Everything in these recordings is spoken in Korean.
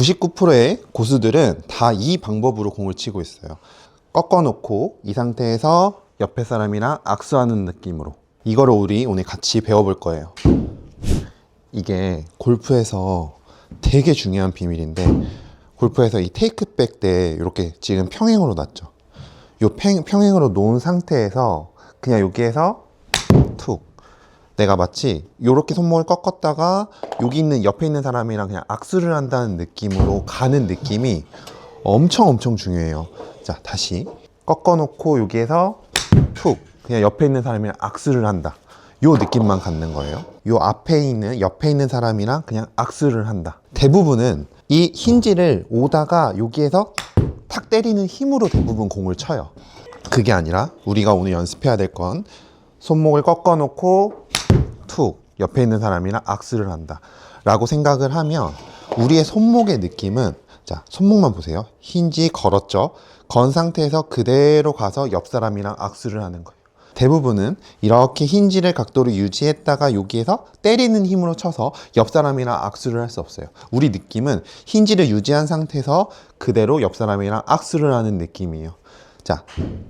99%의 고수들은 다 이 방법으로 공을 치고 있어요. 꺾어 놓고 이 상태에서 옆에 사람이랑 악수하는 느낌으로. 이거를 우리 오늘 같이 배워볼 거예요. 이게 골프에서 되게 중요한 비밀인데 골프에서 이 테이크백 때 이렇게 지금 평행으로 놨죠. 요 평, 평행으로 놓은 상태에서 그냥 여기에서 툭 내가 마치 요렇게 손목을 꺾었다가 여기 있는 옆에 있는 사람이랑 그냥 악수를 한다는 느낌으로 가는 느낌이 엄청 엄청 중요해요. 자, 다시 꺾어 놓고 여기에서 툭 그냥 옆에 있는 사람이랑 악수를 한다. 요 느낌만 갖는 거예요. 요 앞에 있는 옆에 있는 사람이랑 그냥 악수를 한다. 대부분은 이 힌지를 오다가 여기에서 탁 때리는 힘으로 대부분 공을 쳐요. 그게 아니라 우리가 오늘 연습해야 될 건 손목을 꺾어 놓고 툭 옆에 있는 사람이랑 악수를 한다. 라고 생각을 하면 우리의 손목의 느낌은 자 손목만 보세요. 힌지 걸었죠? 건 상태에서 그대로 가서 옆 사람이랑 악수를 하는 거예요. 대부분은 이렇게 힌지를 각도를 유지했다가 여기에서 때리는 힘으로 쳐서 옆 사람이랑 악수를 할 수 없어요. 우리 느낌은 힌지를 유지한 상태에서 그대로 옆 사람이랑 악수를 하는 느낌이에요 자,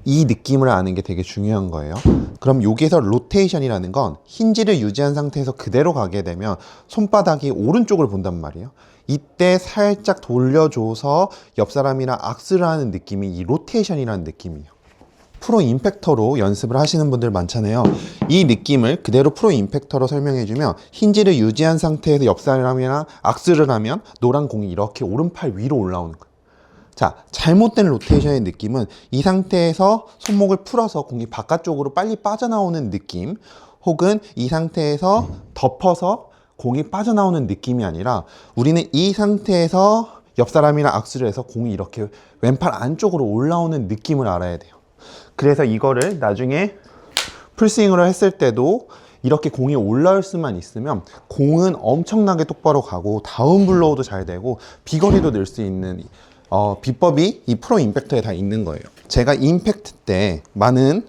이 느낌을 아는 게 되게 중요한 거예요. 그럼 여기에서 로테이션이라는 건 힌지를 유지한 상태에서 그대로 가게 되면 손바닥이 오른쪽을 본단 말이에요. 이때 살짝 돌려줘서 옆 사람이랑 악수를 하는 느낌이 이 로테이션이라는 느낌이에요. 프로 임팩터로 연습을 하시는 분들 많잖아요. 이 느낌을 그대로 프로 임팩터로 설명해주면 힌지를 유지한 상태에서 옆 사람이랑 악수를 하면 노란 공이 이렇게 오른팔 위로 올라오는 거예요. 자, 잘못된 로테이션의 느낌은 이 상태에서 손목을 풀어서 공이 바깥쪽으로 빨리 빠져나오는 느낌, 혹은 이 상태에서 덮어서 공이 빠져나오는 느낌이 아니라 우리는 이 상태에서 옆 사람이랑 악수를 해서 공이 이렇게 왼팔 안쪽으로 올라오는 느낌을 알아야 돼요. 그래서 이거를 나중에 풀스윙으로 했을 때도 이렇게 공이 올라올 수만 있으면 공은 엄청나게 똑바로 가고 다운 블로우도 잘 되고 비거리도 낼수 있는 어, 비법이 이 프로 임팩트에 다 있는 거예요. 제가 임팩트 때 많은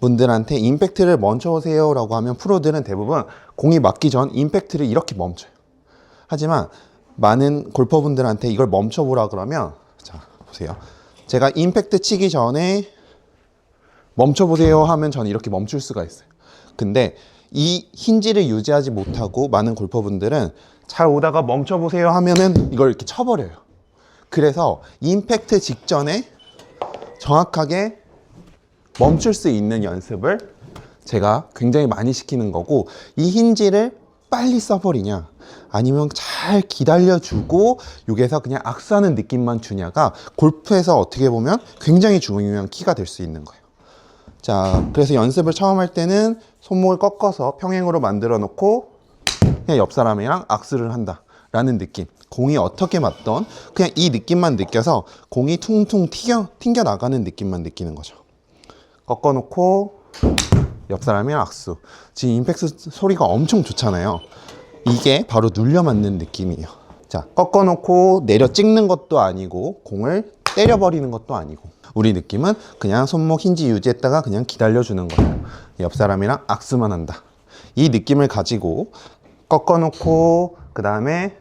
분들한테 임팩트를 멈춰오세요 라고 하면 프로들은 대부분 공이 맞기 전 임팩트를 이렇게 멈춰요. 하지만 많은 골퍼분들한테 이걸 멈춰보라 그러면 자 보세요. 제가 임팩트 치기 전에 멈춰보세요 하면 저는 이렇게 멈출 수가 있어요. 근데 이 힌지를 유지하지 못하고 많은 골퍼분들은 잘 오다가 멈춰보세요 하면은 이걸 이렇게 쳐버려요. 그래서 임팩트 직전에 정확하게 멈출 수 있는 연습을 제가 굉장히 많이 시키는 거고 이 힌지를 빨리 써버리냐 아니면 잘 기다려주고 여기에서 그냥 악수하는 느낌만 주냐가 골프에서 어떻게 보면 굉장히 중요한 키가 될 수 있는 거예요. 자, 그래서 연습을 처음 할 때는 손목을 꺾어서 평행으로 만들어 놓고 그냥 옆 사람이랑 악수를 한다. 라는 느낌. 공이 어떻게 맞던 그냥 이 느낌만 느껴서 공이 퉁퉁 튀겨, 튕겨 나가는 느낌만 느끼는 거죠. 꺾어 놓고 옆 사람이랑 악수. 지금 임팩트 소리가 엄청 좋잖아요. 이게 바로 눌려 맞는 느낌이에요. 자, 꺾어 놓고 내려 찍는 것도 아니고 공을 때려 버리는 것도 아니고 우리 느낌은 그냥 손목 힌지 유지했다가 그냥 기다려 주는 거예요. 옆 사람이랑 악수만 한다. 이 느낌을 가지고 꺾어 놓고 그 다음에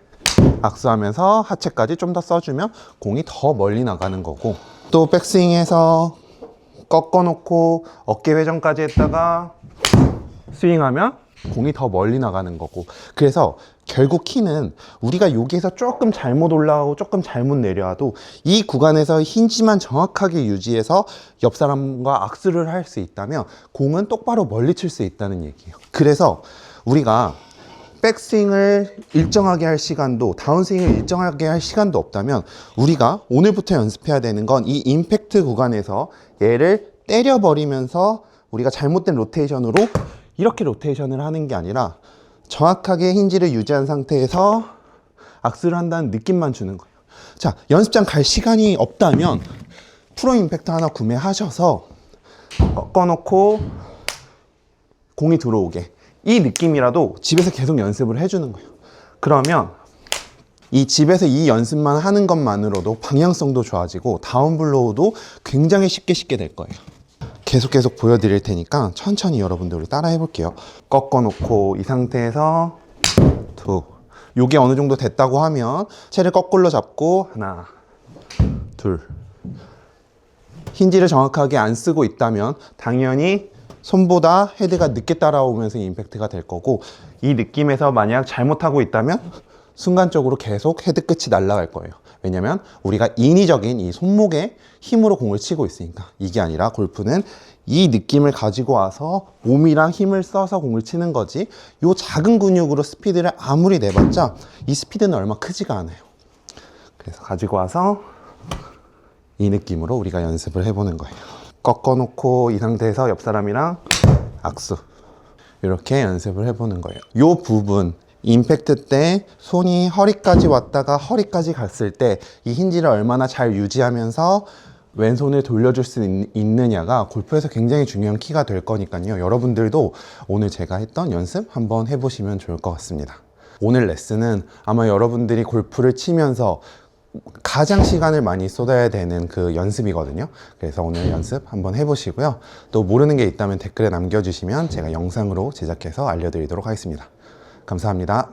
악수하면서 하체까지 좀 더 써주면 공이 더 멀리 나가는 거고. 또 백스윙에서 꺾어 놓고 어깨 회전까지 했다가 스윙하면 공이 더 멀리 나가는 거고. 그래서 결국 키는 우리가 여기에서 조금 잘못 올라가고 조금 잘못 내려와도 이 구간에서 힌지만 정확하게 유지해서 옆 사람과 악수를 할 수 있다면 공은 똑바로 멀리 칠 수 있다는 얘기예요. 그래서 우리가 백스윙을 일정하게 할 시간도 다운스윙을 일정하게 할 시간도 없다면 우리가 오늘부터 연습해야 되는 건 이 임팩트 구간에서 얘를 때려버리면서 우리가 잘못된 로테이션으로 이렇게 로테이션을 하는 게 아니라 정확하게 힌지를 유지한 상태에서 악수를 한다는 느낌만 주는 거예요. 자, 연습장 갈 시간이 없다면 프로 임팩트 하나 구매하셔서 꺾어놓고 공이 들어오게 이 느낌이라도 집에서 계속 연습을 해주는 거예요. 그러면 이 집에서 이 연습만 하는 것만으로도 방향성도 좋아지고 다운블로우도 굉장히 쉽게 쉽게 될 거예요. 계속 계속 보여드릴 테니까 천천히 여러분들 우리 따라 해볼게요. 꺾어 놓고 이 상태에서 툭 요게 어느 정도 됐다고 하면 채를 거꾸로 잡고 하나, 둘. 힌지를 정확하게 안 쓰고 있다면 당연히 손보다 헤드가 늦게 따라오면서 임팩트가 될 거고 이 느낌에서 만약 잘못하고 있다면 순간적으로 계속 헤드 끝이 날아갈 거예요. 왜냐면 우리가 인위적인 이 손목에 힘으로 공을 치고 있으니까 이게 아니라 골프는 이 느낌을 가지고 와서 몸이랑 힘을 써서 공을 치는 거지 요 작은 근육으로 스피드를 아무리 내봤자 이 스피드는 얼마 크지가 않아요. 그래서 가지고 와서 이 느낌으로 우리가 연습을 해보는 거예요. 꺾어놓고 이 상태에서 옆 사람이랑 악수. 이렇게 연습을 해보는 거예요. 이 부분, 임팩트 때 손이 허리까지 왔다가 허리까지 갔을 때 이 힌지를 얼마나 잘 유지하면서 왼손을 돌려줄 수 있, 있느냐가 골프에서 굉장히 중요한 키가 될 거니까요. 여러분들도 오늘 제가 했던 연습 한번 해보시면 좋을 것 같습니다. 오늘 레슨은 아마 여러분들이 골프를 치면서 가장 시간을 많이 쏟아야 되는 그 연습이거든요. 그래서 오늘 연습 한번 해보시고요. 또 모르는 게 있다면 댓글에 남겨주시면 제가 영상으로 제작해서 알려드리도록 하겠습니다. 감사합니다.